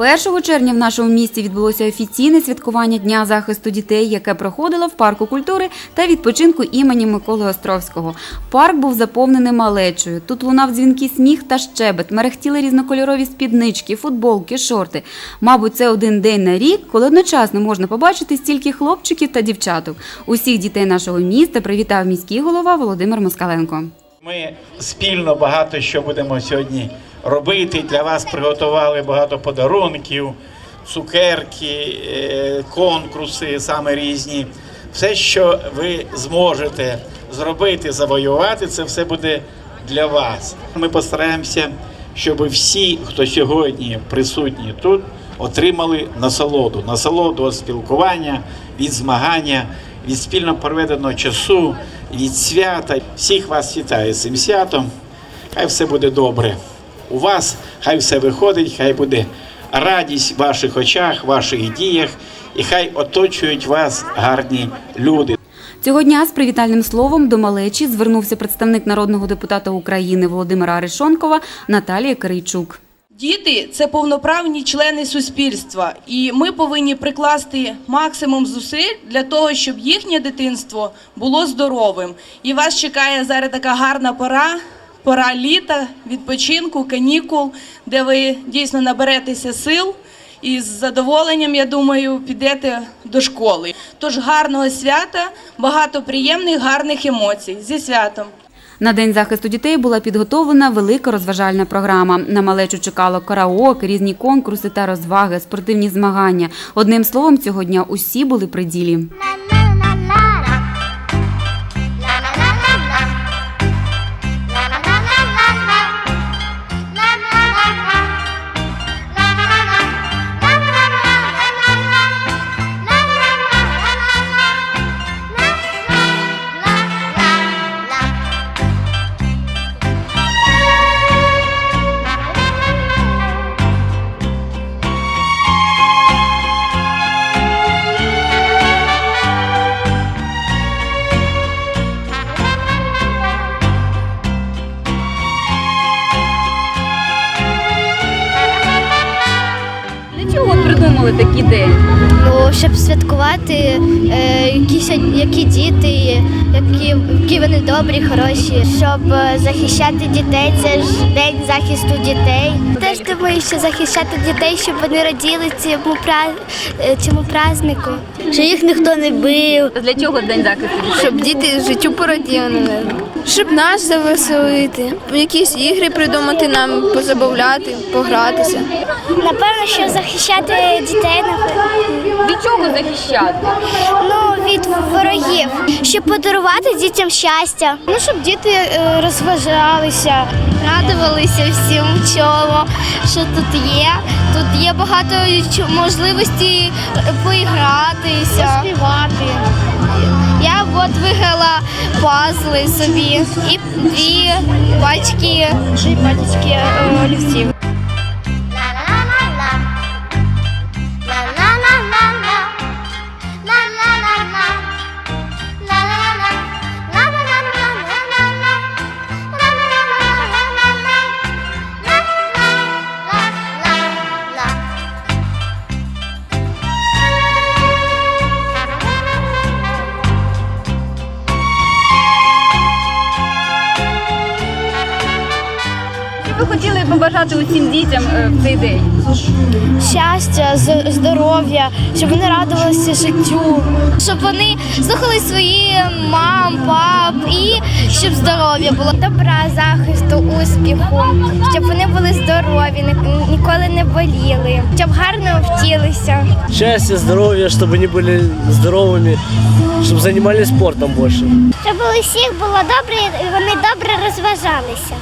1 червня в нашому місті відбулося офіційне святкування Дня захисту дітей, яке проходило в парку культури та відпочинку імені Миколи Островського. Парк був заповнений малечою. Тут лунав дзвінкий сміх та щебет, мерехтіли різнокольорові спіднички, футболки, шорти. Мабуть, це один день на рік, коли одночасно можна побачити стільки хлопчиків та дівчаток. Усіх дітей нашого міста привітав міський голова Володимир Москаленко. Ми спільно багато що будемо сьогодні робити. Для вас приготували багато подарунків, цукерки, е, конкурси саме різні. Все, що ви зможете зробити, завоювати, це все буде для вас. Ми постараємося, щоб всі, хто сьогодні присутні тут, отримали насолоду, насолоду від спілкування, від змагання, від спільно проведеного часу, від свята. Всіх вас вітаю з цим святом. Хай все буде добре. У вас хай все виходить, хай буде радість в ваших очах, ваших діях, і хай оточують вас гарні люди. Цього дня з привітальним словом до малечі звернувся представник народного депутата України Володимира Арешонкова Наталія Кирийчук. Діти це повноправні члени суспільства, і ми повинні прикласти максимум зусиль для того, щоб їхнє дитинство було здоровим. І вас чекає зараз така гарна пора. Пора літа, відпочинку, канікул, де ви дійсно наберетеся сил і з задоволенням, я думаю, підете до школи. Тож гарного свята, багато приємних, гарних емоцій. Зі святом! На день захисту дітей була підготовлена велика розважальна програма. На малечу чекало караоке, різні конкурси та розваги, спортивні змагання. Одним словом, цього дня усі були при ділі. Для чого придумали такий день? Ну, щоб святкувати е, якісь які діти, які, які вони добрі, хороші, щоб е, захищати дітей. Це ж день захисту дітей. Теж думаю, що захищати дітей, щоб вони раділи цьому пра- е, цьому празднику. Що їх ніхто не бив. Для чого день захисту дітей? Щоб діти життю пораділи, щоб нас завеселити, якісь ігри придумати нам, позабавляти, погратися. Напевно, що захищати дітей Від чого захищати? ну, від ворогів, щоб подарувати дітям щастя. Ну, щоб діти е, розважалися, радувалися всім чому, що тут є. Тут є багато можливостей поігратися, співати. Я от виграла пазли собі і дві пачки, пачки олівців. ви хотіли побажати усім дітям е, в цей день? щастя, з- здоров'я, щоб вони радувалися життю, щоб вони слухали свої мам, пап і щоб здоров'я було добра, захисту, успіху, щоб вони були здорові, ні- ніколи не боліли, щоб гарно втілися. Счастья, здоровья, чтобы они были здоровыми, чтобы занимались спортом больше. Щоб у всіх було добре, і вони добре розважалися.